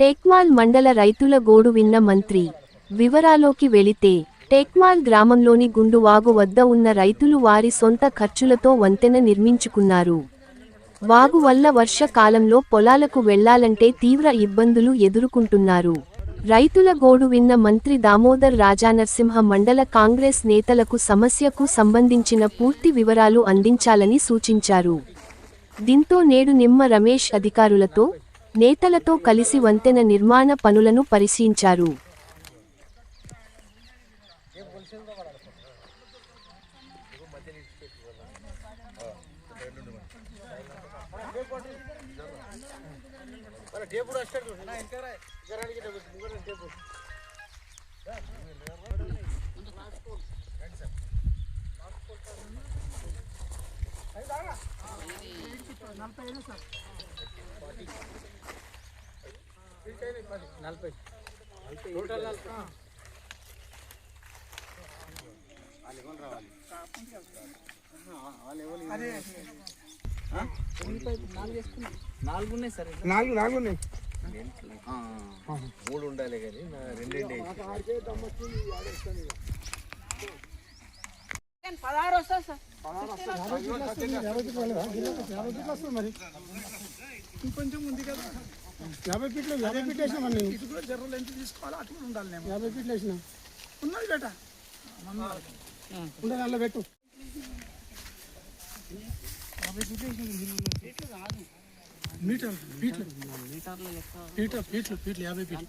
టేక్మాల్ మండల రైతుల గోడు విన్న మంత్రి వివరాలోకి వెళితే టేక్మాల్ గ్రామంలోని గుండువాగు వద్ద ఉన్న రైతులు వారి సొంత ఖర్చులతో వంతెన నిర్మించుకున్నారు. వాగు వల్ల వర్షకాలంలో పొలాలకు వెళ్ళాలంటే తీవ్ర ఇబ్బందులు ఎదుర్కొంటున్నారు. రైతుల గోడు విన్న మంత్రి దామోదర్ రాజానరసింహ మండల కాంగ్రెస్ నేతలకు సమస్యకు సంబంధించిన పూర్తి వివరాలు అందించాలని సూచించారు. దీంతో నేడు నిమ్మ రమేష్ అధికారులతో నేతలతో కలిసి వంతెన నిర్మాణ పనులను పరిశీలించారు. నాలుగు ఉన్నాయి సరే నాలుగు నాలుగు ఉన్నాయి మూడు ఉండాలి కానీ నా రెండేంటి పదహారు వస్తుంది సార్ మరి ఇంకొంచెం ఉంది కదా. యాభై ఫీట్లు యాభై ఫీట్లు వేసినాం ఇటు కూడా జర్రలు ఎంత తీసుకోవాలి అటు కూడా ఉండాలి నేను యాభై ఫీట్లు వేసినా? ఉన్నది బేట. ఉండదు అలా పెట్టు. మీటర్ ఫీట్లు ఫీట్లు ఫీట్లు ఫీట్లు యాభై ఫీట్లు.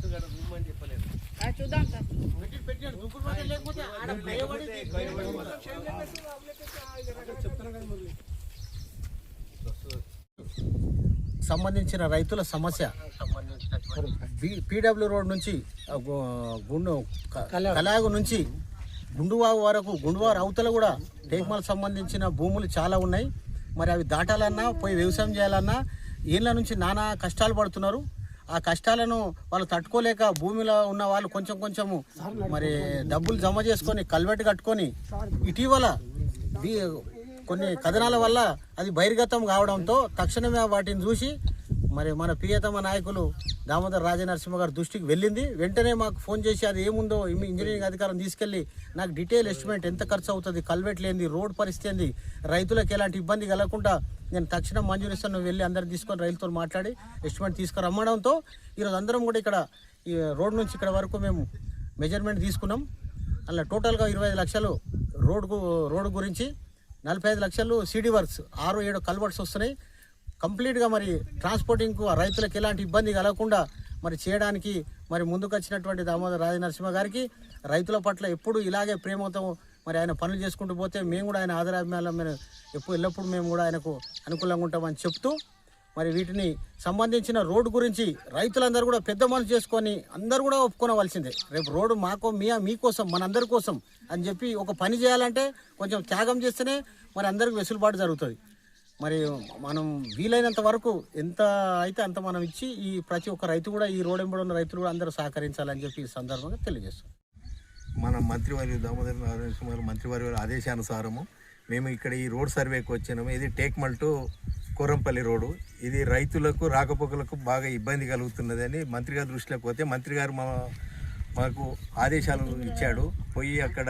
రూమ్ అని చెప్పలేదు. చూద్దాం సార్. సంబంధించిన రైతుల సమస్య. పీడబ్ల్యూ రోడ్ నుంచి గుండు కలాగు. నుంచి గుండువాగు వరకు గుండువారు అవతల కూడా టేక్మాల్ సంబంధించిన భూములు చాలా ఉన్నాయి. మరి అవి దాటాలన్నా పోయి వ్యవసాయం చేయాలన్నా ఏళ్ళ నుంచి నానా కష్టాలు పడుతున్నారు. ఆ కష్టాలను వాళ్ళు తట్టుకోలేక భూమిలో ఉన్న వాళ్ళు కొంచెం కొంచెము మరి డబ్బులు జమ చేసుకొని కల్వెట్ కట్టుకొని ఇటీవల కొన్ని కథనాల వల్ల అది బహిర్గతం కావడంతో తక్షణమే వాటిని చూసి మరి మన ప్రియతమ నాయకులు దామోదర్ రాజనరసింహ గారి దృష్టికి వెళ్ళింది. వెంటనే మాకు ఫోన్ చేసి అది ఏముందో ఇంజనీరింగ్ అధికారం తీసుకెళ్ళి నాకు డీటెయిల్ ఎస్టిమేట్ ఎంత ఖర్చు అవుతుంది కల్వెట్ లేనిది రోడ్ పరిస్థితి ఏంది రైతులకు ఎలాంటి ఇబ్బంది కలగకుండా నేను తక్షణం మంజూరు ఇస్తాను నువ్వు వెళ్ళి అందరు తీసుకొని రైతులతో మాట్లాడి ఎస్టిమేట్ తీసుకురమ్మడంతో ఈరోజు అందరం కూడా ఇక్కడ ఈ రోడ్ నుంచి ఇక్కడ వరకు మేము మెజర్మెంట్ తీసుకున్నాం. అలా టోటల్గా ఇరవై ఐదు లక్షలు రోడ్కు రోడ్డు గురించి నలభై ఐదు లక్షలు సిడి వర్క్స్ ఆరు ఏడు కల్వర్ట్స్ వస్తున్నాయి. కంప్లీట్గా మరి ట్రాన్స్పోర్టింగ్కు రైతులకు ఎలాంటి ఇబ్బంది కలగకుండా మరి చేయడానికి మరి ముందుకు వచ్చినటువంటి దామోదర్ రాజనరసింహ గారికి రైతుల పట్ల ఎప్పుడు ఇలాగే ప్రేమతో మరి ఆయన పనులు చేసుకుంటూ పోతే మేము కూడా ఆయన ఆదరాభిమానం ఎప్పుడు ఎల్లప్పుడూ మేము కూడా ఆయనకు అనుకూలంగా ఉంటామని చెప్తూ మరి వీటిని సంబంధించిన రోడ్డు గురించి రైతులందరూ కూడా పెద్ద మనసు చేసుకొని అందరూ కూడా ఒప్పుకోవలసిందే రేపు రోడ్డు మాకో మీ మీకోసం మనందరి కోసం అని చెప్పి ఒక పని చేయాలంటే కొంచెం త్యాగం చేస్తేనే మరి అందరికి వెసులుబాటు జరుగుతుంది. మరి మనం వీలైనంత వరకు ఎంత అయితే అంత మనం ఇచ్చి ఈ ప్రతి ఒక్క రైతు కూడా ఈ రోడ్ ఎంబడి ఉన్న రైతులు కూడా అందరూ సహకరించాలని చెప్పి ఈ సందర్భంగా తెలియజేస్తాం. మన మంత్రివర్య దామోదర్ నారాయణ గారు మంత్రివర్య ఆదేశానుసారము మేము ఇక్కడ ఈ రోడ్ సర్వేకి వచ్చినాము. ఇది టేక్మల్ టు కోరంపల్లి రోడ్డు ఇది రైతులకు రాకపోకలకు బాగా ఇబ్బంది కలుగుతున్నదని మంత్రి గారి దృష్టిలోకి పోతే మంత్రి గారు మా మాకు ఆదేశాలు ఇచ్చాడు. పోయి అక్కడ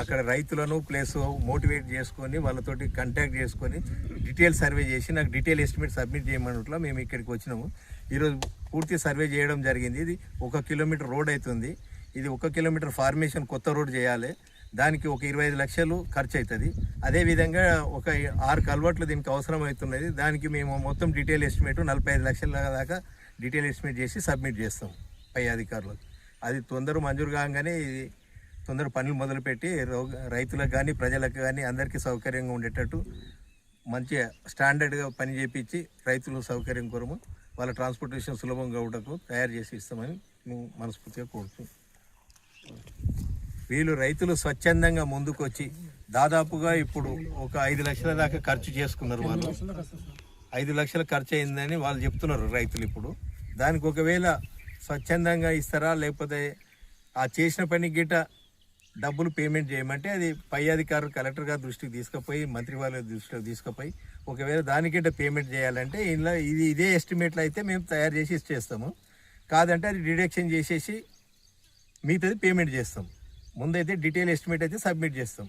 అక్కడ రైతులను ప్లేస్ మోటివేట్ చేసుకొని వాళ్ళతోటి కాంటాక్ట్ చేసుకొని డీటెయిల్ సర్వే చేసి నాకు డీటెయిల్ ఎస్టిమేట్ సబ్మిట్ చేయమన్నట్లో మేము ఇక్కడికి వచ్చినాము. ఈరోజు పూర్తి సర్వే చేయడం జరిగింది. ఇది ఒక కిలోమీటర్ రోడ్ అవుతుంది. ఇది ఒక కిలోమీటర్ ఫార్మేషన్ కొత్త రోడ్ చేయాలి. దానికి ఒక ఇరవై ఐదు లక్షలు ఖర్చు అవుతుంది. అదేవిధంగా ఒక ఆరు కల్వర్ట్లు దీనికి అవసరం అవుతున్నది. దానికి మేము మొత్తం డీటెయిల్ ఎస్టిమేట్ నలభై ఐదు లక్షల దాకా డీటెయిల్ ఎస్టిమేట్ చేసి సబ్మిట్ చేస్తాం. పై అధికారులకు అది తొందర మంజూరు కాగానే ఇది తొందర పనులు మొదలుపెట్టి రో- రైతులకు కానీ ప్రజలకు కానీ అందరికీ సౌకర్యంగా ఉండేటట్టు మంచిగా స్టాండర్డ్గా పని చేపించి రైతుల సౌకర్యం కొరము వాళ్ళ ట్రాన్స్పోర్టేషన్ సులభంగా ఉండటకు తయారు చేసి ఇస్తామని మేము మనస్ఫూర్తిగా కోరుతున్నాం. వీళ్ళు రైతులు స్వచ్ఛందంగా ముందుకొచ్చి దాదాపుగా ఇప్పుడు ఒక ఐదు లక్షల దాకా ఖర్చు చేసుకున్నారు వాళ్ళు. ఐదు లక్షలు ఖర్చు అయిందని వాళ్ళు చెప్తున్నారు రైతులు ఇప్పుడు. దానికి ఒకవేళ స్వచ్ఛందంగా ఇస్తారా? లేకపోతే ఆ చేసిన పని గిట్ట డబ్బులు పేమెంట్ చేయమంటే అది పై అధికారులు కలెక్టర్ గారి దృష్టికి తీసుకుపోయి మంత్రి వాళ్ళ దృష్టికి తీసుకుపోయి ఒకవేళ దానికంటే పేమెంట్ చేయాలంటే ఇందులో ఇది ఇదే ఎస్టిమేట్లు అయితే మేము తయారు చేసి ఇచ్చేస్తాము. కాదంటే అది డిడక్షన్ చేసేసి మిగతాది పేమెంట్ చేస్తాం. ముందైతే డీటెయిల్ ఎస్టిమేట్ అయితే సబ్మిట్ చేస్తాం.